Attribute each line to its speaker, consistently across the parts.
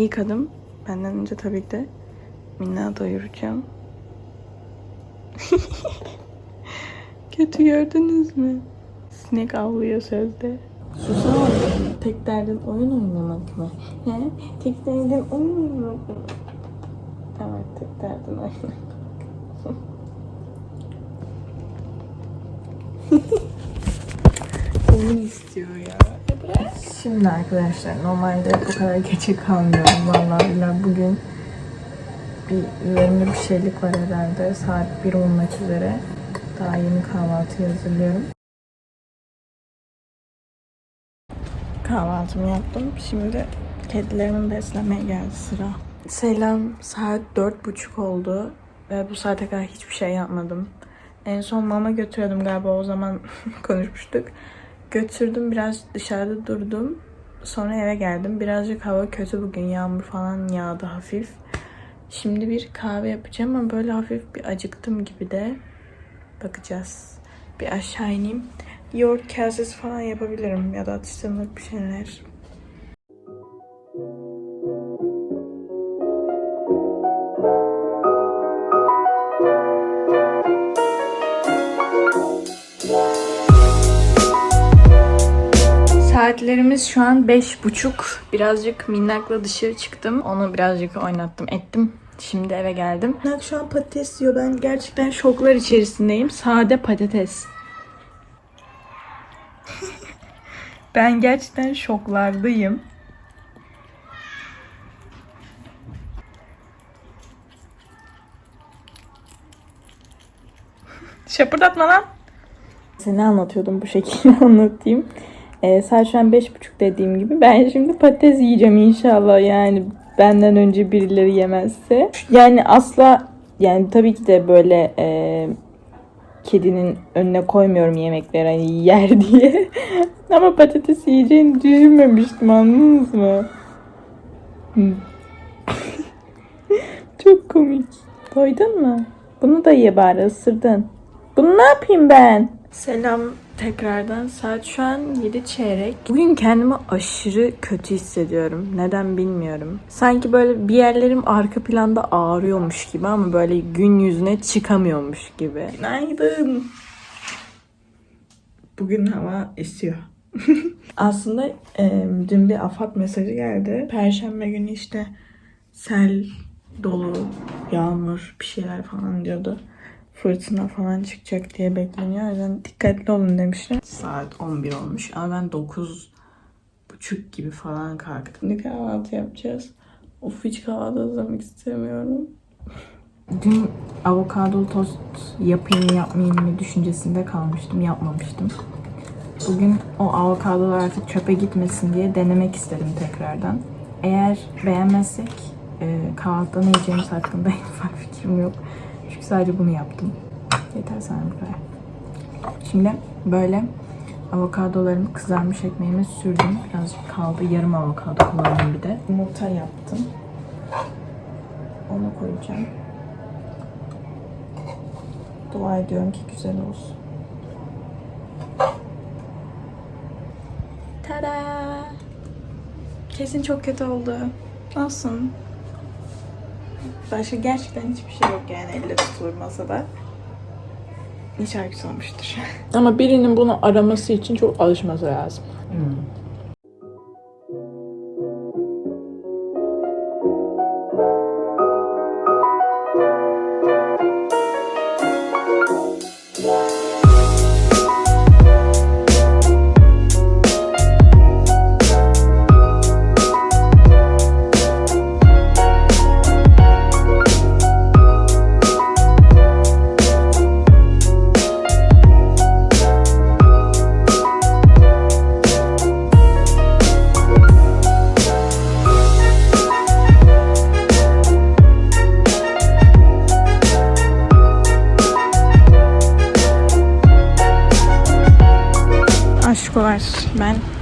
Speaker 1: İlk adım benden önce tabii ki de Minna doyuracağım. Kötü gördünüz mü? Sinek avlıyor sözde. Susamadım. Tek derdin oyun oynamak mı? He? Tek derdin oyun oynamak mı? Evet, tek derdin oyun oyun istiyor ya. Şimdi arkadaşlar normalde bu kadar geçe kalmıyorum. Vallahi billahi bugün bir üzerimde bir şeylik var herhalde. Saat 1 olmak üzere. Daha yeni kahvaltı hazırlıyorum. Kahvaltımı yaptım. Şimdi kedilerimin beslemeye geldi sıra. Selam. Saat dört buçuk oldu. Ve bu saate kadar hiçbir şey yapmadım. En son mama götürüyordum galiba o zaman konuşmuştuk. Götürdüm biraz dışarıda durdum. Sonra eve geldim. Birazcık hava kötü bugün. Yağmur falan yağdı hafif. Şimdi bir kahve yapacağım ama böyle hafif bir acıktım gibi de. Bakacağız. Bir aşağı ineyim. Yoğurt kasesi falan yapabilirim ya da atıştırmalık bir şeyler. Saatlerimiz şu an beş buçuk. Birazcık minnakla dışarı çıktım. Onu birazcık oynattım ettim. Şimdi eve geldim. Minnak şu an patates yiyor. Ben gerçekten şoklar içerisindeyim. Sade patates. ben gerçekten şoklardayım. Şapırdatma lan. Seni anlatıyordum bu şekilde anlatayım. Ee, saat şu an beş buçuk dediğim gibi. Ben şimdi patates yiyeceğim inşallah yani benden önce birileri yemezse. Yani asla yani tabii ki de böyle e, kedinin önüne koymuyorum yemekleri hani yer diye. Ama patates yiyeceğini düşünmemiştim anladınız mı? Çok komik. Doydun mu? Bunu da ye bari ısırdın. Bunu ne yapayım ben? Selam tekrardan. Saat şu an 7 çeyrek. Bugün kendimi aşırı kötü hissediyorum. Neden bilmiyorum. Sanki böyle bir yerlerim arka planda ağrıyormuş gibi ama böyle gün yüzüne çıkamıyormuş gibi. Günaydın. Bugün hava esiyor. Aslında e, dün bir afat mesajı geldi. Perşembe günü işte sel, dolu, yağmur bir şeyler falan diyordu. Fırtına falan çıkacak diye bekleniyor. O yüzden dikkatli olun demişler. Saat 11 olmuş ama ben 9 buçuk gibi falan kalktım. Ne kahvaltı yapacağız? Of hiç kahvaltı hazırlamak istemiyorum. Dün avokadolu tost yapayım mı yapmayayım mı düşüncesinde kalmıştım. Yapmamıştım. Bugün o avokadolar artık çöpe gitmesin diye denemek istedim tekrardan. Eğer beğenmezsek e, kahvaltıda ne yiyeceğimiz hakkında en ufak fikrim yok. Sadece bunu yaptım. Yeter sana bu kadar. Şimdi böyle avokadolarımı kızarmış ekmeğime sürdüm. Birazcık kaldı. Yarım avokado kullandım bir de. Yumurta yaptım. Onu koyacağım. Dua ediyorum ki güzel olsun. Tada! Kesin çok kötü oldu. Olsun. Başka gerçekten hiçbir şey yok yani elle tutulur masada. İnşallah güzel olmuştur.
Speaker 2: Ama birinin bunu araması için çok alışması lazım.
Speaker 1: Aşkolar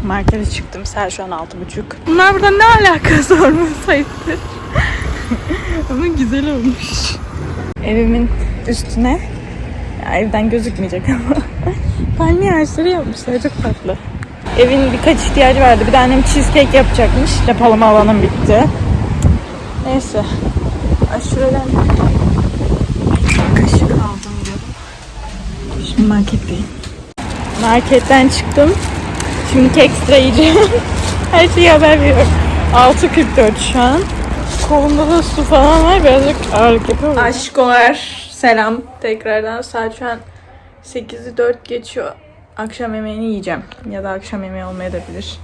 Speaker 1: markete çıktım. Saat şu an altı buçuk. Bunlar burada ne alakası olmasaydı? Ama güzel olmuş. Evimin üstüne ya evden gözükmeyecek ama palmiye ağaçları yapmışlar. Çok tatlı. Evin birkaç ihtiyacı vardı. Bir de annem cheesecake yapacakmış. Depolama alanım bitti. Neyse. Aşureden kaşık aldım diyorum. Şimdi marketteyim. Marketten çıktım. Şimdi ekstra yiyeceğim. Her şeyi haber veriyorum. 6.44 şu an. Kolumda da su falan var. Birazcık ağırlık yapıyor. Aşkolar. Selam. Tekrardan saat şu an 8'i 4 geçiyor. Akşam yemeğini yiyeceğim. Ya da akşam yemeği olmayabilir.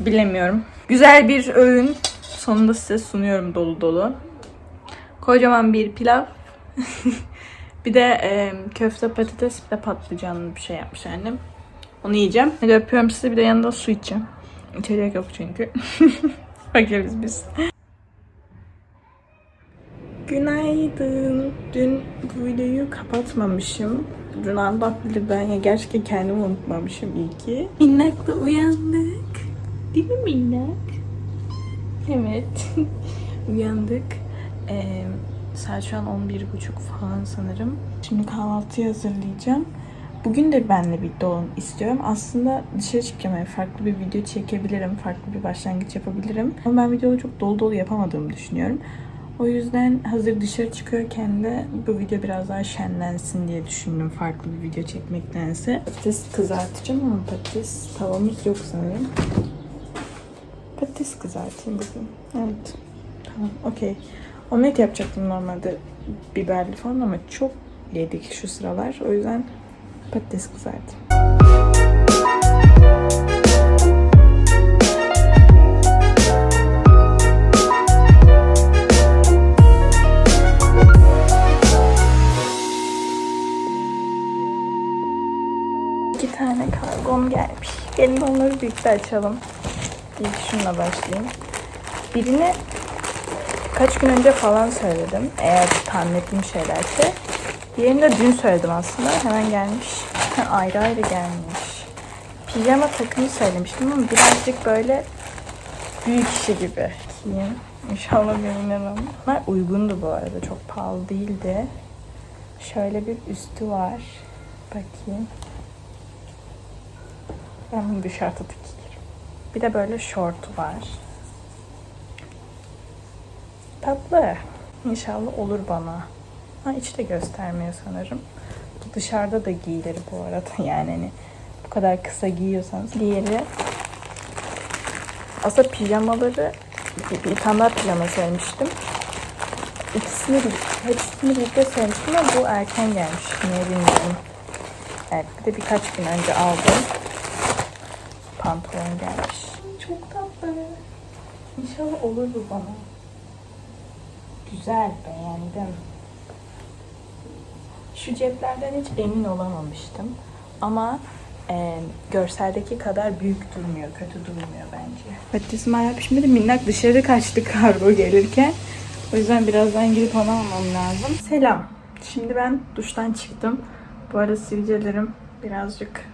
Speaker 1: Bilemiyorum. Güzel bir öğün. Sonunda size sunuyorum dolu dolu. Kocaman bir pilav. bir de e, köfte patates bir de patlıcanlı bir şey yapmış annem. Onu yiyeceğim. Hadi öpüyorum sizi. Bir de yanında su içeceğim. İçecek yok çünkü. Fakiriz biz. Günaydın. Dün bu videoyu kapatmamışım. Dün Allah ben ya gerçekten kendimi unutmamışım iyi ki. Minnakla uyandık. Değil mi minnak? Evet. Uyandık. Ee, saat şu an 11.30 falan sanırım. Şimdi kahvaltıyı hazırlayacağım. Bugün de benle birlikte olun istiyorum. Aslında dışarı çıkacağım. Yani farklı bir video çekebilirim. Farklı bir başlangıç yapabilirim. Ama ben videoyu çok dolu dolu yapamadığımı düşünüyorum. O yüzden hazır dışarı çıkıyorken de bu video biraz daha şenlensin diye düşündüm farklı bir video çekmektense. Patates kızartacağım ama patates tavamız yok sanırım. Patates kızartayım bugün. Evet. Tamam, okey. Omlet yapacaktım normalde biberli falan ama çok yedik şu sıralar. O yüzden patates kızartayım. İki tane kargom gelmiş. Gelin onları birlikte açalım. İlk şununla başlayayım. Birini kaç gün önce falan söyledim. Eğer tahmin ettiğim şeylerse. Diğerini de dün söyledim aslında. Hemen gelmiş. Ayrı ayrı gelmiş. Pijama takımı söylemiştim ama birazcık böyle büyük işi gibi. Bakayım. İnşallah beğenirim. Bunlar uygundu bu arada. Çok pahalı değildi. Şöyle bir üstü var. Bakayım. Ben bunu da giyerim. Bir de böyle şortu var. Tatlı. İnşallah olur bana. Ha içi de göstermiyor sanırım. Dışarıda da giyilir bu arada yani hani bu kadar kısa giyiyorsanız. Diğeri aslında pijamaları bir, tane pijama söylemiştim. İkisini hepsini birlikte söylemiştim ama bu erken gelmiş. Niye bilmiyorum. Evet bir de birkaç gün önce aldım. Pantolon gelmiş. Çok tatlı. İnşallah olur bu bana. Güzel beğendim. Şu ceplerden hiç emin olamamıştım. Ama e, görseldeki kadar büyük durmuyor, kötü durmuyor bence. Patatesim hala pişmedi. Minnak dışarı kaçtı kargo gelirken. O yüzden birazdan gidip onu almam lazım. Selam. Şimdi ben duştan çıktım. Bu arada sivilcelerim birazcık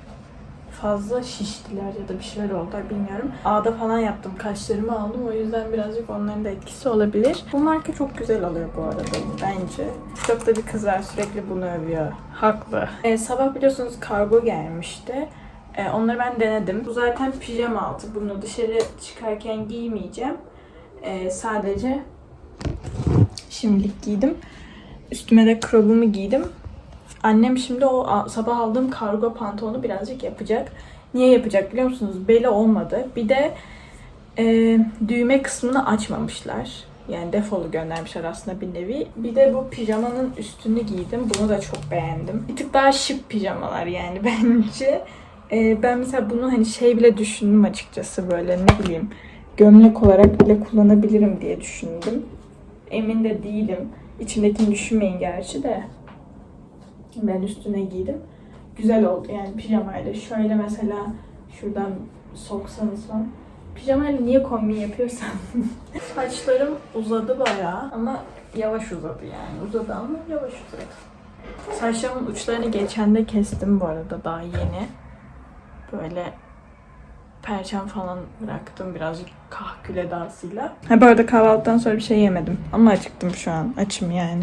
Speaker 1: fazla şiştiler ya da bir şeyler oldu bilmiyorum. Ağda falan yaptım. Kaşlarımı aldım. O yüzden birazcık onların da etkisi olabilir. Bu marka çok güzel alıyor bu arada bence. TikTok'ta bir kız var sürekli bunu övüyor. Haklı. Ee, sabah biliyorsunuz kargo gelmişti. Ee, onları ben denedim. Bu zaten pijama altı. Bunu dışarı çıkarken giymeyeceğim. Ee, sadece şimdilik giydim. Üstüme de crop'umu giydim. Annem şimdi o sabah aldığım kargo pantolonu birazcık yapacak. Niye yapacak biliyor musunuz? Beli olmadı. Bir de e, düğme kısmını açmamışlar. Yani defolu göndermişler aslında bir nevi. Bir de bu pijamanın üstünü giydim. Bunu da çok beğendim. Bir tık daha şık pijamalar yani bence. E, ben mesela bunu hani şey bile düşündüm açıkçası böyle ne bileyim gömlek olarak bile kullanabilirim diye düşündüm. Emin de değilim. İçindekini düşünmeyin gerçi de. Ben üstüne giydim. Güzel oldu yani pijamayla. Şöyle mesela şuradan soksanız falan. Pijamayla niye kombin yapıyorsam. Saçlarım uzadı bayağı ama yavaş uzadı yani. Uzadı ama yavaş uzadı. Saçlarımın uçlarını geçen de kestim bu arada daha yeni. Böyle perçem falan bıraktım birazcık kahkül edasıyla. Ha bu arada kahvaltıdan sonra bir şey yemedim. Ama acıktım şu an. Açım yani.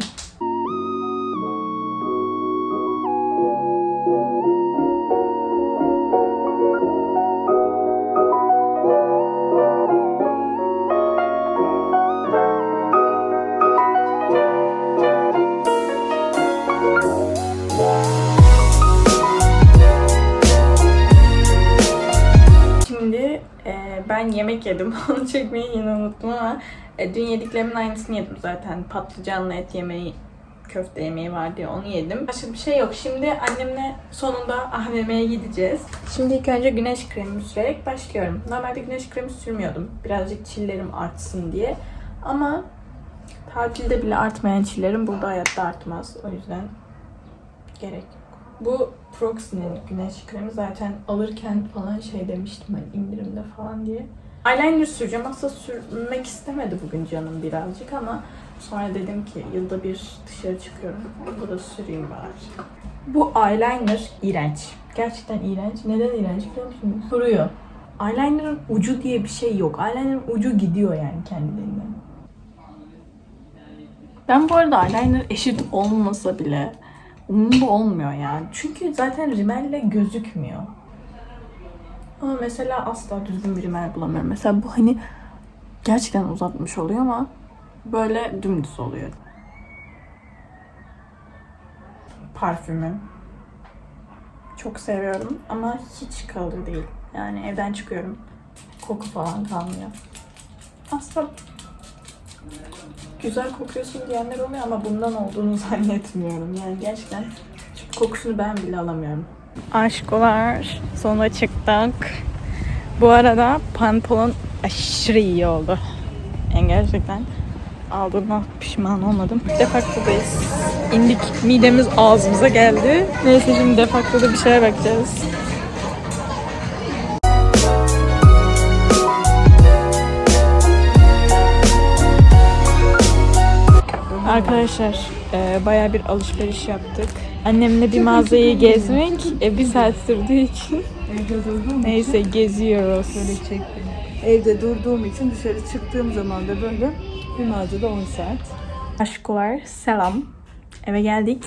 Speaker 1: Yedim. Onu çekmeyi yine unuttum ama e, dün yediklerimin aynısını yedim zaten. Patlıcanlı et yemeği, köfte yemeği vardı ya onu yedim. Başka bir şey yok. Şimdi annemle sonunda AVM'ye gideceğiz. Şimdi ilk önce güneş kremi sürerek başlıyorum. Normalde güneş kremi sürmüyordum. Birazcık çillerim artsın diye. Ama tatilde bile artmayan çillerim burada hayatta artmaz. O yüzden gerek yok. Bu Proxy'nin güneş kremi zaten alırken falan şey demiştim hani indirimde falan diye. Eyeliner süreceğim. Aslında sürmek istemedi bugün canım birazcık ama sonra dedim ki yılda bir dışarı çıkıyorum. Bu da süreyim bari. Bu eyeliner iğrenç. Gerçekten iğrenç. Neden iğrenç biliyor musunuz? Kuruyor. Eyeliner'ın ucu diye bir şey yok. Eyeliner'ın ucu gidiyor yani kendiliğinden. Ben bu arada eyeliner eşit olmasa bile umurumda olmuyor yani. Çünkü zaten rimelle gözükmüyor. Ama mesela asla düzgün bir rimel bulamıyorum. Mesela bu hani gerçekten uzatmış oluyor ama böyle dümdüz oluyor. Parfümüm. Çok seviyorum ama hiç kalıcı değil. Yani evden çıkıyorum. Koku falan kalmıyor. Aslında güzel kokuyorsun diyenler oluyor ama bundan olduğunu zannetmiyorum. Yani gerçekten kokusunu ben bile alamıyorum. Aşkolar sonuna çıktık. Bu arada pantolon aşırı iyi oldu. Yani gerçekten aldığımdan pişman olmadım. Defaktodayız. İndik. Midemiz ağzımıza geldi. Neyse şimdi defaktoda bir şeye bakacağız. Arkadaşlar e, bayağı bir alışveriş yaptık. Annemle bir mağazayı gezmek e, bir saat sürdüğü için
Speaker 3: Evde durduğum
Speaker 1: neyse geziyoruz.
Speaker 3: böyle çek beni. Evde durduğum için dışarı çıktığım zaman da böyle bir mağazada 10 saat.
Speaker 1: Aşkolar selam. Eve geldik.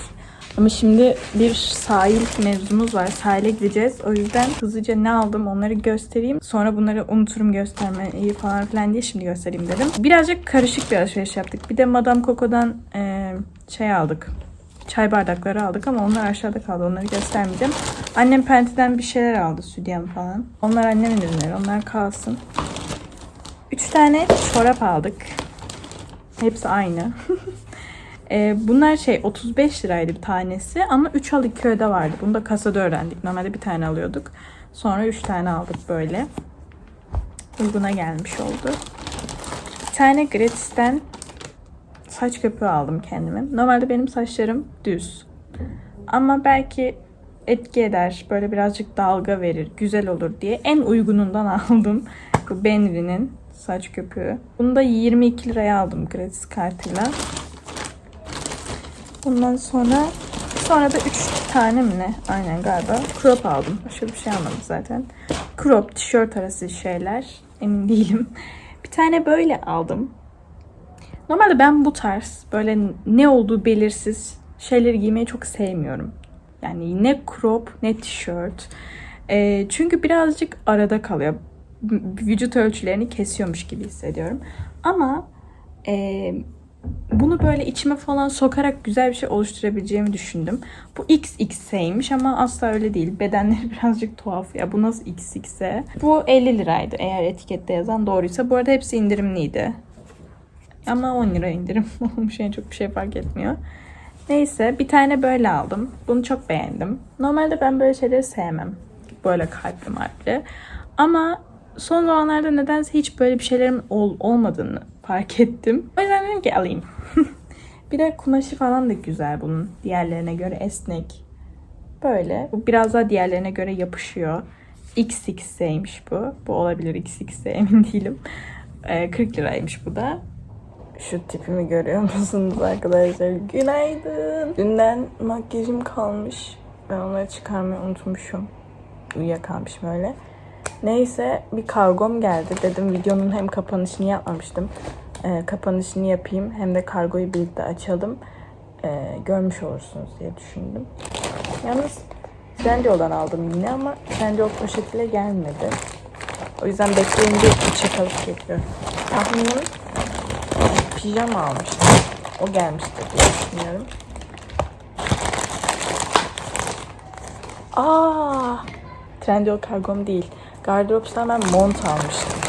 Speaker 1: Ama şimdi bir sahil mevzumuz var. Sahile gideceğiz. O yüzden hızlıca ne aldım onları göstereyim. Sonra bunları unuturum göstermeyi falan filan diye şimdi göstereyim dedim. Birazcık karışık bir alışveriş yaptık. Bir de Madame Coco'dan eee, şey aldık. Çay bardakları aldık ama onlar aşağıda kaldı. Onları göstermeyeceğim. Annem Penti'den bir şeyler aldı. Südyen falan. Onlar annemin ürünleri. Onlar kalsın. Üç tane çorap aldık. Hepsi aynı. Ee, bunlar şey 35 liraydı bir tanesi ama 3 al 2 öde vardı. Bunu da kasada öğrendik. Normalde bir tane alıyorduk. Sonra 3 tane aldık böyle. Uyguna gelmiş oldu. Bir tane Gratis'ten saç köpüğü aldım kendime. Normalde benim saçlarım düz. Ama belki etki eder. Böyle birazcık dalga verir. Güzel olur diye. En uygunundan aldım. Benri'nin saç köpüğü. Bunu da 22 liraya aldım gratis kartıyla. Ondan sonra sonra da 3 tane mi ne? Aynen galiba. Crop aldım. Başka bir şey almadım zaten. Crop, tişört arası şeyler. Emin değilim. Bir tane böyle aldım. Normalde ben bu tarz böyle ne olduğu belirsiz şeyleri giymeyi çok sevmiyorum. Yani ne crop ne tişört. Ee, çünkü birazcık arada kalıyor. Vücut ölçülerini kesiyormuş gibi hissediyorum. Ama e, bunu böyle içime falan sokarak güzel bir şey oluşturabileceğimi düşündüm. Bu XX'eymiş ama asla öyle değil. Bedenleri birazcık tuhaf ya. Bu nasıl XX'e? Bu 50 liraydı eğer etikette yazan doğruysa. Bu arada hepsi indirimliydi. Ama 10 lira indirim olmuş yani çok bir şey fark etmiyor. Neyse bir tane böyle aldım. Bunu çok beğendim. Normalde ben böyle şeyleri sevmem. Böyle kalpli marpli. Ama son zamanlarda nedense hiç böyle bir şeylerin ol, olmadığını fark ettim. O yüzden dedim ki alayım. bir de kumaşı falan da güzel bunun. Diğerlerine göre esnek. Böyle. Bu biraz daha diğerlerine göre yapışıyor. XX'eymiş bu. Bu olabilir XX'e emin değilim. Ee, 40 liraymış bu da. Şu tipimi görüyor musunuz arkadaşlar? Günaydın. Dünden makyajım kalmış. Ben onları çıkarmayı unutmuşum. Uyuyakalmışım öyle. Neyse bir kargom geldi. Dedim videonun hem kapanışını yapmamıştım. Ee, kapanışını yapayım hem de kargoyu birlikte açalım. Ee, görmüş olursunuz diye düşündüm. Yalnız Trendyol'dan aldım yine ama Trendyol o şekilde gelmedi. O yüzden bekleyince içe kalıp geliyor. Tahminim pijama almıştım. O gelmiştir diye düşünüyorum. Aa, Trendyol kargom değil. Gardırops'tan ben mont almıştım.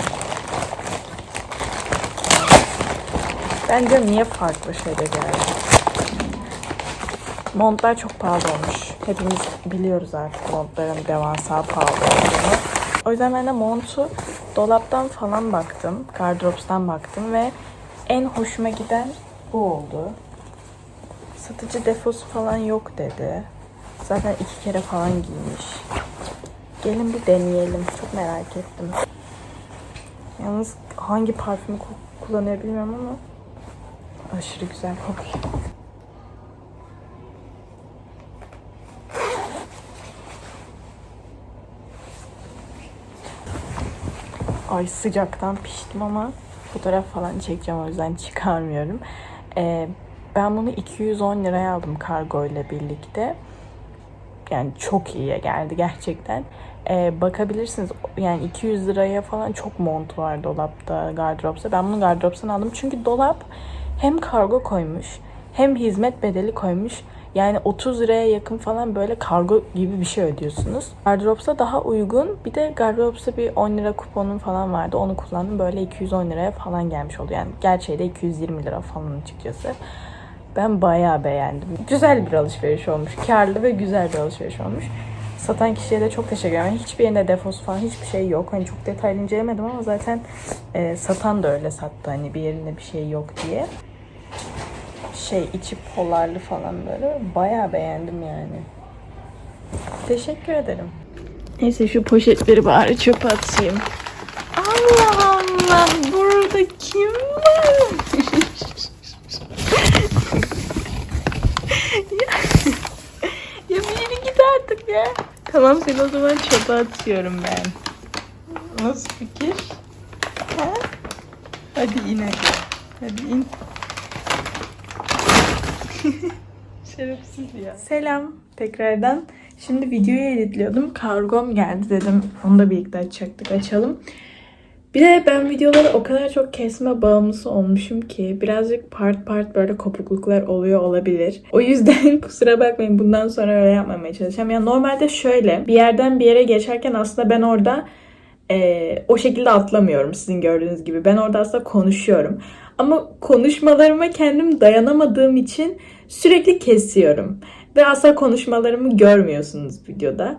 Speaker 1: Ben diyorum niye farklı şeyde geldi. Montlar çok pahalı olmuş. Hepimiz biliyoruz artık montların devasa pahalı olduğunu. O yüzden ben de montu dolaptan falan baktım. Gardırops'tan baktım ve en hoşuma giden bu oldu. Satıcı defosu falan yok dedi. Zaten iki kere falan giymiş. Gelin bir deneyelim. Çok merak ettim. Yalnız hangi parfümü ku- kullanıyor ama aşırı güzel kokuyor. Ay sıcaktan piştim ama fotoğraf falan çekeceğim o yüzden çıkarmıyorum. Ee, ben bunu 210 liraya aldım kargo ile birlikte. Yani çok iyiye geldi gerçekten. Ee, bakabilirsiniz yani 200 liraya falan çok mont var dolapta, gardıropta. Ben bunu gardıroptan aldım çünkü dolap hem kargo koymuş hem hizmet bedeli koymuş. Yani 30 liraya yakın falan böyle kargo gibi bir şey ödüyorsunuz. Gardıropsa daha uygun. Bir de Gardıropsa bir 10 lira kuponum falan vardı. Onu kullandım. Böyle 210 liraya falan gelmiş oldu. Yani gerçeği de 220 lira falan açıkçası. Ben bayağı beğendim. Güzel bir alışveriş olmuş. Karlı ve güzel bir alışveriş olmuş. Satan kişiye de çok teşekkür ederim. Hiçbir yerinde defosu falan hiçbir şey yok. Hani çok detaylı incelemedim ama zaten e, satan da öyle sattı. Hani bir yerinde bir şey yok diye. Şey içi polarlı falan böyle. Bayağı beğendim yani. Teşekkür ederim. Neyse şu poşetleri bari çöpe atayım. Allah Allah burada kim var? ya biri git artık ya. Tamam seni o zaman çöpe atıyorum ben. Nasıl fikir? Ha? Hadi in hadi. Hadi in. Şerefsiz ya. Selam tekrardan. Şimdi videoyu editliyordum. Kargom geldi dedim. Onu da birlikte açacaktık. Açalım. Bir de ben videoları o kadar çok kesme bağımlısı olmuşum ki birazcık part part böyle kopukluklar oluyor olabilir. O yüzden kusura bakmayın bundan sonra öyle yapmamaya çalışacağım. Yani normalde şöyle bir yerden bir yere geçerken aslında ben orada eee, o şekilde atlamıyorum sizin gördüğünüz gibi. Ben orada aslında konuşuyorum. Ama konuşmalarıma kendim dayanamadığım için sürekli kesiyorum. Ve asla konuşmalarımı görmüyorsunuz videoda.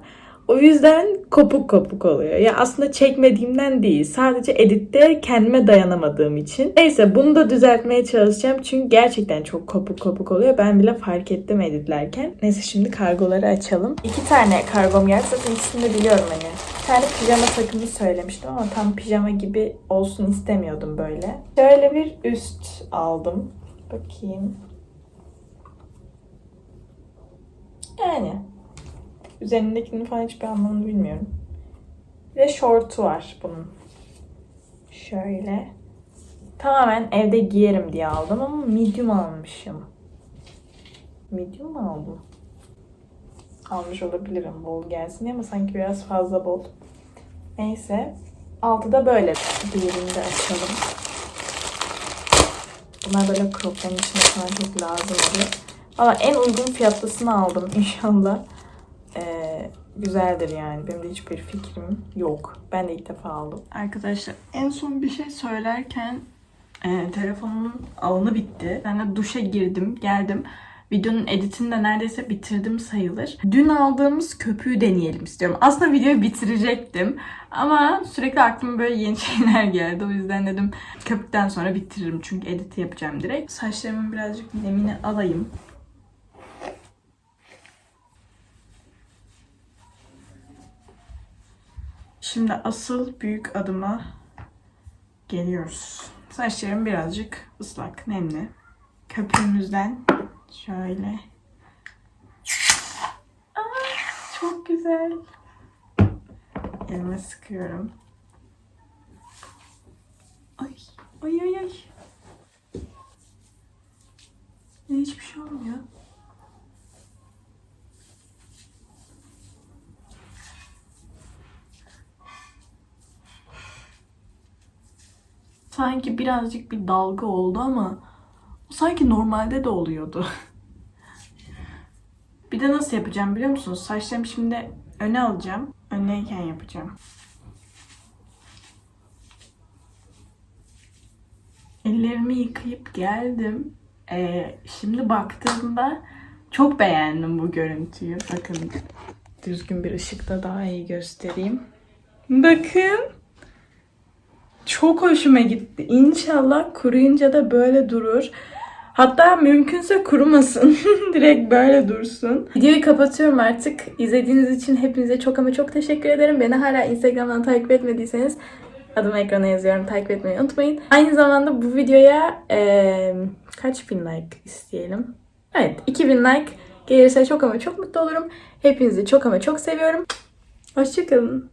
Speaker 1: O yüzden kopuk kopuk oluyor. Ya aslında çekmediğimden değil. Sadece editte kendime dayanamadığım için. Neyse bunu da düzeltmeye çalışacağım. Çünkü gerçekten çok kopuk kopuk oluyor. Ben bile fark ettim editlerken. Neyse şimdi kargoları açalım. İki tane kargom geldi. Zaten ikisini de biliyorum hani. Bir tane pijama takımı söylemiştim ama tam pijama gibi olsun istemiyordum böyle. Şöyle bir üst aldım. Bakayım. Yani Üzerindekinin falan hiçbir anlamını bilmiyorum. De şortu var bunun. Şöyle. Tamamen evde giyerim diye aldım ama medium almışım. Medium mu aldım? Almış olabilirim bol gelsin ama sanki biraz fazla bol. Neyse. Altı da böyle. Diğerini de açalım. Bunlar böyle cropların içine falan çok lazım oluyor. Valla en uygun fiyatlısını aldım inşallah. Güzeldir yani. Benim de hiçbir fikrim yok. Ben de ilk defa aldım. Arkadaşlar en son bir şey söylerken e, telefonumun alanı bitti. Ben de duşa girdim, geldim. Videonun editini de neredeyse bitirdim sayılır. Dün aldığımız köpüğü deneyelim istiyorum. Aslında videoyu bitirecektim. Ama sürekli aklıma böyle yeni şeyler geldi. O yüzden dedim köpükten sonra bitiririm. Çünkü editi yapacağım direkt. Saçlarımın birazcık nemini alayım. Şimdi asıl büyük adıma geliyoruz. Saçlarım birazcık ıslak, nemli. Köpüğümüzden şöyle. Aa, çok güzel. Elime sıkıyorum. Ay, ay, ay, ay. Ya hiçbir şey olmuyor. Sanki birazcık bir dalga oldu ama o sanki normalde de oluyordu. bir de nasıl yapacağım biliyor musunuz? Saçlarımı şimdi öne alacağım. Önleyken yapacağım. Ellerimi yıkayıp geldim. Ee, şimdi baktığımda çok beğendim bu görüntüyü. Bakın düzgün bir ışıkta daha iyi göstereyim. Bakın. Çok hoşuma gitti. İnşallah kuruyunca da böyle durur. Hatta mümkünse kurumasın. Direkt böyle dursun. Videoyu kapatıyorum artık. İzlediğiniz için hepinize çok ama çok teşekkür ederim. Beni hala Instagram'dan takip etmediyseniz adımı ekrana yazıyorum. Takip etmeyi unutmayın. Aynı zamanda bu videoya eee, kaç bin like isteyelim? Evet 2000 like gelirse çok ama çok mutlu olurum. Hepinizi çok ama çok seviyorum. Hoşçakalın.